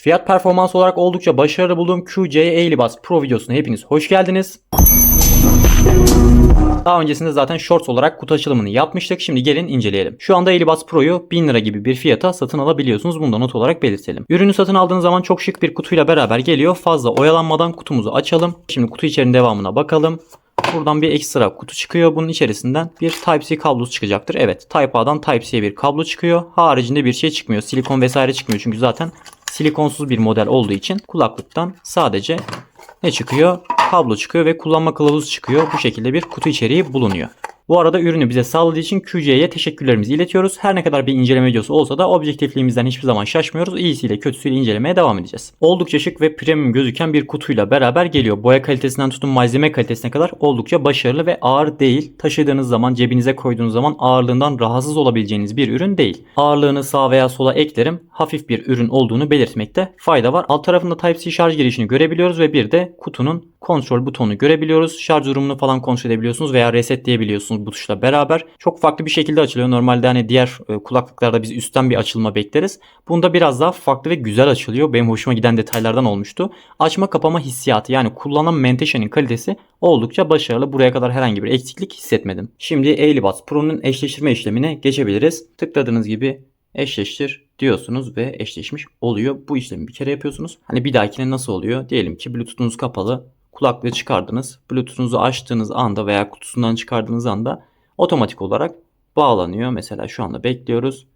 Fiyat performans olarak oldukça başarılı bulduğum QC Eğlibas Pro videosuna hepiniz hoş geldiniz. Daha öncesinde zaten shorts olarak kutu açılımını yapmıştık. Şimdi gelin inceleyelim. Şu anda Eğlibas Pro'yu 1000 lira gibi bir fiyata satın alabiliyorsunuz. Bunu da not olarak belirtelim. Ürünü satın aldığınız zaman çok şık bir kutuyla beraber geliyor. Fazla oyalanmadan kutumuzu açalım. Şimdi kutu içerinin devamına bakalım. Buradan bir ekstra kutu çıkıyor. Bunun içerisinden bir Type-C kablosu çıkacaktır. Evet Type A'dan Type-C'ye bir kablo çıkıyor. Haricinde bir şey çıkmıyor. Silikon vesaire çıkmıyor. Çünkü zaten silikonsuz bir model olduğu için kulaklıktan sadece ne çıkıyor? Kablo çıkıyor ve kullanma kılavuzu çıkıyor. Bu şekilde bir kutu içeriği bulunuyor. Bu arada ürünü bize sağladığı için QC'ye teşekkürlerimizi iletiyoruz. Her ne kadar bir inceleme videosu olsa da objektifliğimizden hiçbir zaman şaşmıyoruz. İyisiyle kötüsüyle incelemeye devam edeceğiz. Oldukça şık ve premium gözüken bir kutuyla beraber geliyor. Boya kalitesinden tutun malzeme kalitesine kadar oldukça başarılı ve ağır değil. Taşıdığınız zaman cebinize koyduğunuz zaman ağırlığından rahatsız olabileceğiniz bir ürün değil. Ağırlığını sağ veya sola eklerim. Hafif bir ürün olduğunu belirtmekte fayda var. Alt tarafında Type-C şarj girişini görebiliyoruz ve bir de kutunun kontrol butonunu görebiliyoruz. Şarj durumunu falan kontrol edebiliyorsunuz veya resetleyebiliyorsunuz bu tuşla beraber. Çok farklı bir şekilde açılıyor. Normalde hani diğer e, kulaklıklarda biz üstten bir açılma bekleriz. Bunda biraz daha farklı ve güzel açılıyor. Benim hoşuma giden detaylardan olmuştu. Açma kapama hissiyatı yani kullanan menteşenin kalitesi oldukça başarılı. Buraya kadar herhangi bir eksiklik hissetmedim. Şimdi Eğlibuds Pro'nun eşleştirme işlemine geçebiliriz. Tıkladığınız gibi eşleştir diyorsunuz ve eşleşmiş oluyor. Bu işlemi bir kere yapıyorsunuz. Hani bir dahakine nasıl oluyor? Diyelim ki Bluetooth'unuz kapalı. Kulaklığı çıkardınız. Bluetooth'unuzu açtığınız anda veya kutusundan çıkardığınız anda otomatik olarak bağlanıyor. Mesela şu anda bekliyoruz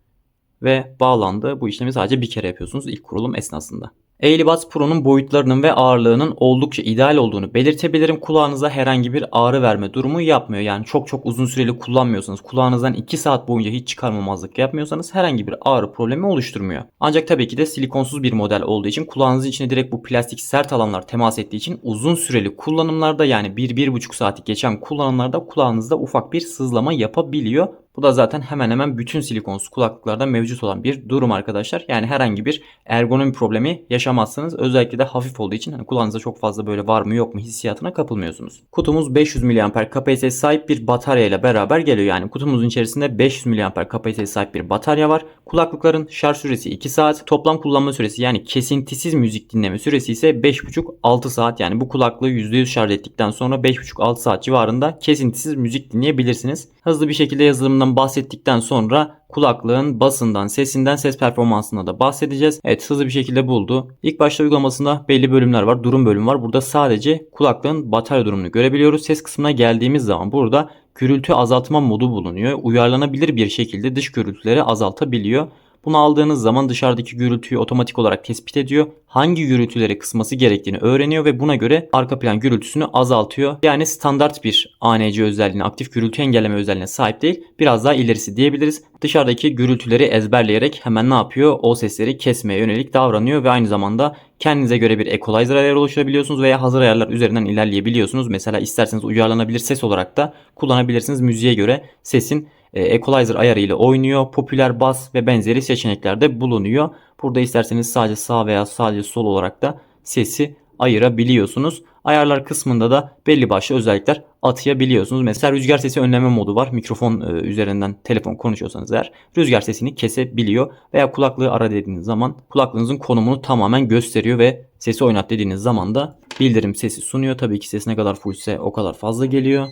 ve bağlandı. Bu işlemi sadece bir kere yapıyorsunuz ilk kurulum esnasında. Eğlibuds Pro'nun boyutlarının ve ağırlığının oldukça ideal olduğunu belirtebilirim. Kulağınıza herhangi bir ağrı verme durumu yapmıyor. Yani çok çok uzun süreli kullanmıyorsanız, kulağınızdan 2 saat boyunca hiç çıkarmamazlık yapmıyorsanız herhangi bir ağrı problemi oluşturmuyor. Ancak tabii ki de silikonsuz bir model olduğu için kulağınızın içine direkt bu plastik sert alanlar temas ettiği için uzun süreli kullanımlarda yani 1-1,5 saati geçen kullanımlarda kulağınızda ufak bir sızlama yapabiliyor. Bu da zaten hemen hemen bütün silikonsuz kulaklıklarda mevcut olan bir durum arkadaşlar. Yani herhangi bir ergonomi problemi yaşamazsınız. Özellikle de hafif olduğu için hani kulağınızda çok fazla böyle var mı yok mu hissiyatına kapılmıyorsunuz. Kutumuz 500 mAh kapasiteye sahip bir batarya ile beraber geliyor. Yani kutumuzun içerisinde 500 mAh kapasiteye sahip bir batarya var. Kulaklıkların şarj süresi 2 saat. Toplam kullanma süresi yani kesintisiz müzik dinleme süresi ise 5,5-6 saat. Yani bu kulaklığı %100 şarj ettikten sonra 5,5-6 saat civarında kesintisiz müzik dinleyebilirsiniz. Hızlı bir şekilde yazılımdan bahsettikten sonra kulaklığın basından, sesinden, ses performansına da bahsedeceğiz. Evet hızlı bir şekilde buldu. İlk başta uygulamasında belli bölümler var. Durum bölümü var. Burada sadece kulaklığın batarya durumunu görebiliyoruz. Ses kısmına geldiğimiz zaman burada gürültü azaltma modu bulunuyor. Uyarlanabilir bir şekilde dış gürültüleri azaltabiliyor. Bunu aldığınız zaman dışarıdaki gürültüyü otomatik olarak tespit ediyor. Hangi gürültüleri kısması gerektiğini öğreniyor ve buna göre arka plan gürültüsünü azaltıyor. Yani standart bir ANC özelliğine, aktif gürültü engelleme özelliğine sahip değil. Biraz daha ilerisi diyebiliriz. Dışarıdaki gürültüleri ezberleyerek hemen ne yapıyor? O sesleri kesmeye yönelik davranıyor ve aynı zamanda kendinize göre bir equalizer ayarı oluşturabiliyorsunuz veya hazır ayarlar üzerinden ilerleyebiliyorsunuz. Mesela isterseniz uyarlanabilir ses olarak da kullanabilirsiniz. Müziğe göre sesin equalizer ayarı ile oynuyor. Popüler bas ve benzeri seçeneklerde bulunuyor. Burada isterseniz sadece sağ veya sadece sol olarak da sesi ayırabiliyorsunuz. Ayarlar kısmında da belli başlı özellikler atayabiliyorsunuz. Mesela rüzgar sesi önleme modu var. Mikrofon e, üzerinden telefon konuşuyorsanız eğer rüzgar sesini kesebiliyor. Veya kulaklığı ara dediğiniz zaman kulaklığınızın konumunu tamamen gösteriyor ve sesi oynat dediğiniz zaman da bildirim sesi sunuyor. Tabii ki ses ne kadar fullse o kadar fazla geliyor.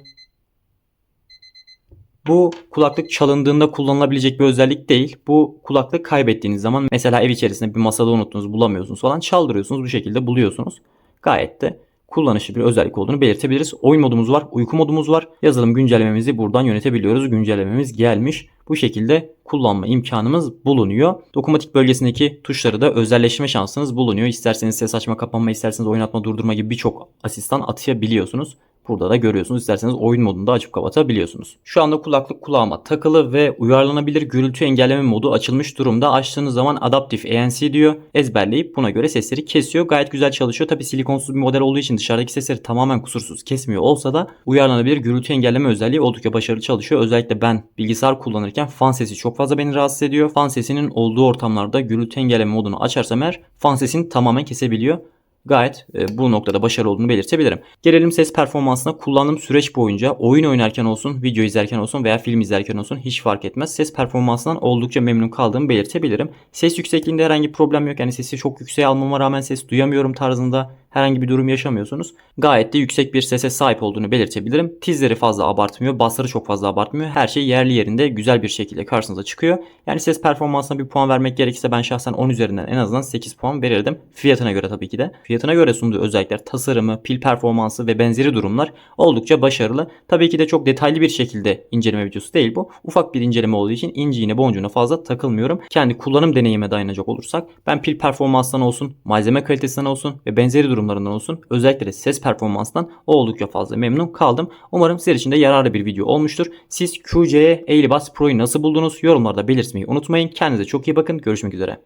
Bu kulaklık çalındığında kullanılabilecek bir özellik değil. Bu kulaklık kaybettiğiniz zaman mesela ev içerisinde bir masada unuttunuz bulamıyorsunuz falan çaldırıyorsunuz bu şekilde buluyorsunuz. Gayet de kullanışlı bir özellik olduğunu belirtebiliriz. Oyun modumuz var, uyku modumuz var. Yazılım güncellememizi buradan yönetebiliyoruz. Güncellememiz gelmiş. Bu şekilde kullanma imkanımız bulunuyor. Dokunmatik bölgesindeki tuşları da özelleştirme şansınız bulunuyor. İsterseniz ses açma, kapanma, isterseniz oynatma, durdurma gibi birçok asistan atayabiliyorsunuz. Burada da görüyorsunuz. İsterseniz oyun modunda açıp kapatabiliyorsunuz. Şu anda kulaklık kulağıma takılı ve uyarlanabilir gürültü engelleme modu açılmış durumda. Açtığınız zaman Adaptive ANC diyor. Ezberleyip buna göre sesleri kesiyor. Gayet güzel çalışıyor. Tabi silikonsuz bir model olduğu için dışarıdaki sesleri tamamen kusursuz kesmiyor olsa da uyarlanabilir gürültü engelleme özelliği oldukça başarılı çalışıyor. Özellikle ben bilgisayar kullanırken fan sesi çok fazla beni rahatsız ediyor. Fan sesinin olduğu ortamlarda gürültü engelleme modunu açarsam eğer fan sesini tamamen kesebiliyor. Gayet e, bu noktada başarılı olduğunu belirtebilirim. Gelelim ses performansına kullandığım süreç boyunca oyun oynarken olsun, video izlerken olsun veya film izlerken olsun hiç fark etmez. Ses performansından oldukça memnun kaldığımı belirtebilirim. Ses yüksekliğinde herhangi problem yok. Yani sesi çok yükseğe almama rağmen ses duyamıyorum tarzında herhangi bir durum yaşamıyorsunuz. Gayet de yüksek bir sese sahip olduğunu belirtebilirim. Tizleri fazla abartmıyor, basları çok fazla abartmıyor. Her şey yerli yerinde güzel bir şekilde karşınıza çıkıyor. Yani ses performansına bir puan vermek gerekirse ben şahsen 10 üzerinden en azından 8 puan verirdim. Fiyatına göre tabii ki de. Fiyatına göre sunduğu özellikler, tasarımı, pil performansı ve benzeri durumlar oldukça başarılı. Tabii ki de çok detaylı bir şekilde inceleme videosu değil bu. Ufak bir inceleme olduğu için inciğine boncuğuna fazla takılmıyorum. Kendi kullanım deneyime dayanacak olursak ben pil performansından olsun, malzeme kalitesinden olsun ve benzeri durumlarından olsun özellikle de ses performansından oldukça fazla memnun kaldım. Umarım sizler için de yararlı bir video olmuştur. Siz QC'ye Eğlibas Pro'yu nasıl buldunuz? Yorumlarda belirtmeyi unutmayın. Kendinize çok iyi bakın. Görüşmek üzere.